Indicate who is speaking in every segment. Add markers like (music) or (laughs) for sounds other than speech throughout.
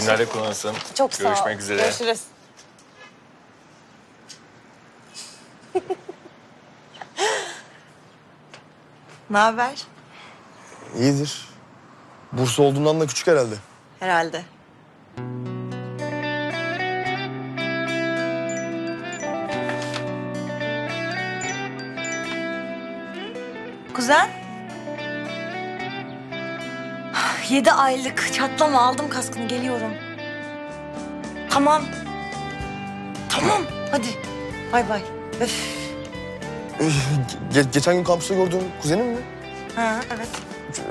Speaker 1: Günlerde kullanırsın.
Speaker 2: Çok sağ ol.
Speaker 1: Görüşmek üzere.
Speaker 2: Görüşürüz. (laughs) ne haber?
Speaker 3: İyidir. Bursa olduğundan da küçük herhalde.
Speaker 2: Herhalde. Kuzen. Yedi aylık çatlama aldım kaskını geliyorum. Tamam. Tamam hadi. Bay bay. Öf.
Speaker 3: Ge- geçen gün kampüste gördüğüm kuzenim mi?
Speaker 2: Ha evet.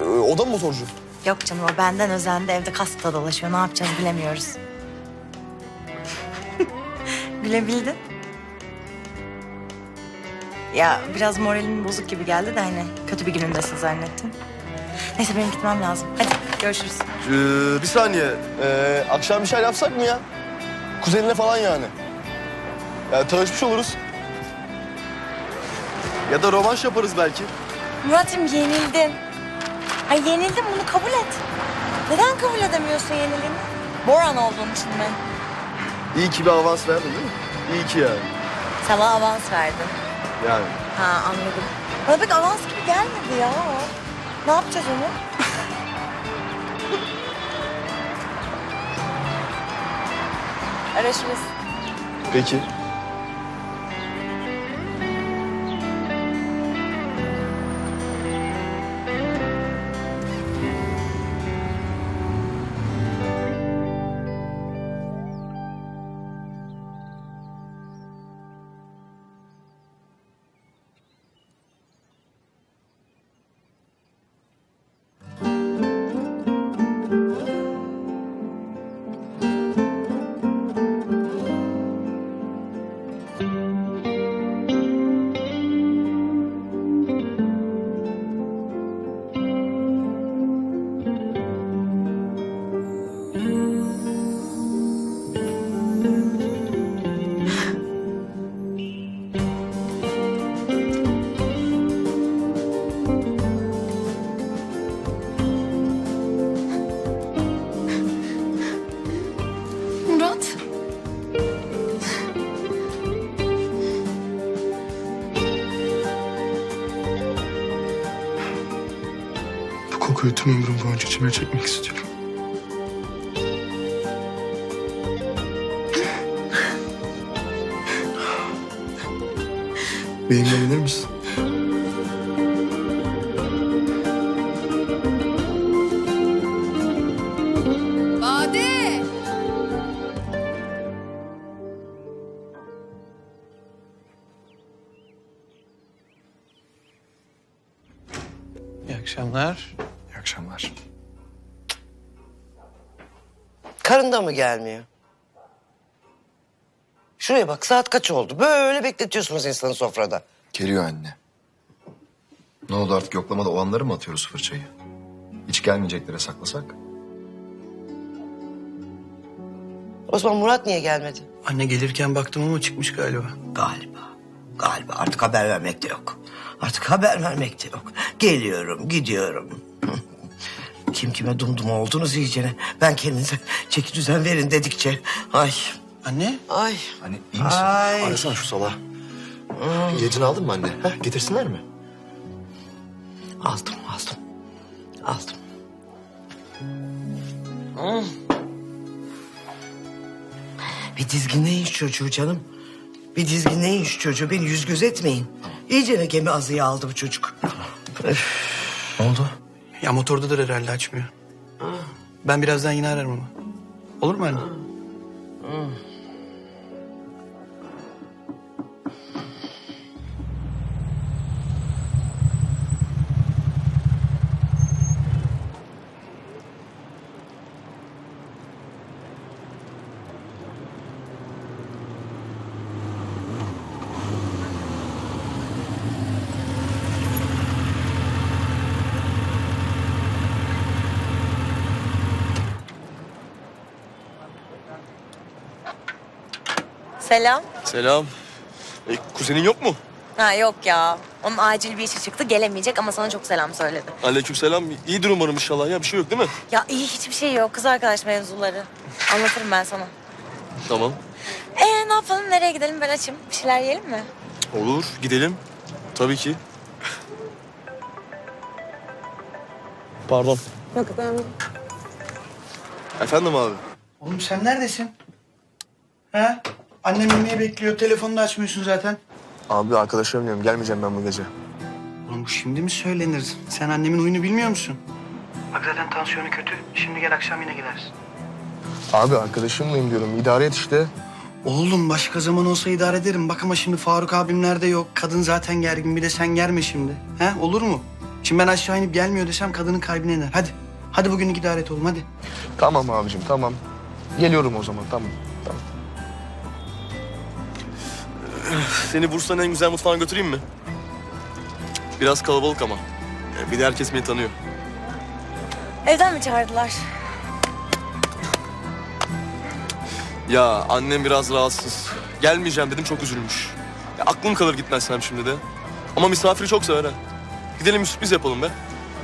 Speaker 3: Ee, O da mı motorcu?
Speaker 2: Yok canım o benden özendi evde kaskla dolaşıyor. Ne yapacağız bilemiyoruz. (laughs) Gülebildin. Ya biraz moralin bozuk gibi geldi de hani kötü bir günündesin zannettim. Neyse benim gitmem lazım. Hadi görüşürüz.
Speaker 3: Ee, bir saniye. Ee, akşam bir şey yapsak mı ya? Kuzenine falan yani. Ya tanışmış oluruz. Ya da rövanş yaparız belki.
Speaker 2: Murat'ım yenildin. Ay yenildin bunu kabul et. Neden kabul edemiyorsun yenildiğini? Boran olduğun için mi?
Speaker 3: İyi ki bir avans verdin değil mi? İyi ki yani.
Speaker 2: Sana avans verdim.
Speaker 3: Yani.
Speaker 2: Ha anladım. Bana pek avans gibi gelmedi ya. Ne yapacağız onu? (laughs) Araşırız.
Speaker 3: Peki.
Speaker 4: Bu kokuyu tüm ömrüm boyunca içime çekmek istiyorum. Benimle gelir misin?
Speaker 5: Bade.
Speaker 6: İyi akşamlar.
Speaker 4: Akşamlar.
Speaker 7: Karın da mı gelmiyor? Şuraya bak saat kaç oldu? Böyle bekletiyorsunuz insanı sofrada.
Speaker 8: Geliyor anne. Ne oldu artık yoklamada o anları mı atıyoruz fırçayı? Hiç gelmeyeceklere saklasak?
Speaker 7: Osman Murat niye gelmedi?
Speaker 6: Anne gelirken baktım ama çıkmış galiba.
Speaker 7: Galiba. Galiba artık haber vermek de yok. Artık haber vermek de yok. Geliyorum, gidiyorum. Kim kime dumdum oldunuz iyicene. Ben kendinize (laughs) çeki düzen verin dedikçe. Ay,
Speaker 6: Anne?
Speaker 7: ay.
Speaker 8: Hani iyi misin?
Speaker 7: Ay.
Speaker 8: Arasana şu salağı. İlacını aldın mı anne? Heh, getirsinler mi?
Speaker 7: Aldım, aldım. Aldım. Hmm. Bir dizginleyin şu çocuğu canım. Bir dizginleyin şu çocuğu. Beni yüz göz etmeyin. İyice ne gemi azıya aldı bu çocuk.
Speaker 8: Ne oldu?
Speaker 6: Ya motordadır herhalde açmıyor. Ben birazdan yine ararım ama. Olur mu anne?
Speaker 2: Selam.
Speaker 3: Selam. E, kuzenin yok mu?
Speaker 2: Ha yok ya. Onun acil bir işi çıktı gelemeyecek ama sana çok selam söyledi.
Speaker 3: Aleykümselam. İyidir umarım inşallah ya. Bir şey yok değil mi?
Speaker 2: Ya iyi hiçbir şey yok. Kız arkadaş mevzuları. Anlatırım ben sana.
Speaker 3: Tamam.
Speaker 2: Ee ne yapalım? Nereye gidelim? Ben açayım. Bir şeyler yiyelim mi?
Speaker 3: Olur. Gidelim. Tabii ki. Pardon.
Speaker 2: Yok ben...
Speaker 3: Efendim abi.
Speaker 6: Oğlum sen neredesin? Ha? Annem yemeği bekliyor. Telefonu da açmıyorsun zaten.
Speaker 4: Abi arkadaşlarım diyorum gelmeyeceğim ben bu gece.
Speaker 6: Oğlum bu şimdi mi söylenir? Sen annemin huyunu bilmiyor musun? Bak zaten tansiyonu kötü. Şimdi gel akşam yine gidersin.
Speaker 4: Abi arkadaşımlayım diyorum idare et işte.
Speaker 6: Oğlum başka zaman olsa idare ederim. Bak ama şimdi Faruk abimler de yok. Kadın zaten gergin. Bir de sen germe şimdi. He olur mu? Şimdi ben aşağı inip gelmiyor desem kadının kalbine iner. Hadi. Hadi bugünlük idare et oğlum hadi.
Speaker 4: Tamam abicim tamam. Geliyorum o zaman. Tamam.
Speaker 3: Seni Bursa'nın en güzel mutfağına götüreyim mi? Biraz kalabalık ama. Yani Bir de herkes beni tanıyor.
Speaker 2: Evden mi çağırdılar?
Speaker 3: Ya annem biraz rahatsız. Gelmeyeceğim dedim çok üzülmüş. Ya aklım kalır gitmezsem şimdi de. Ama misafiri çok sever ha. Gidelim bir sürpriz yapalım be.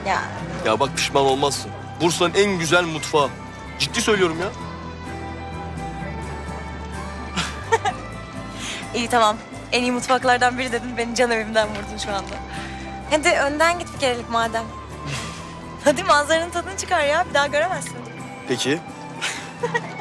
Speaker 2: Ya
Speaker 3: Ya bak pişman olmazsın. Bursa'nın en güzel mutfağı. Ciddi söylüyorum ya.
Speaker 2: İyi tamam. En iyi mutfaklardan biri dedin. Beni can evimden vurdun şu anda. Hadi önden git bir kerelik madem. (laughs) Hadi manzaranın tadını çıkar ya. Bir daha göremezsin.
Speaker 3: Peki (laughs)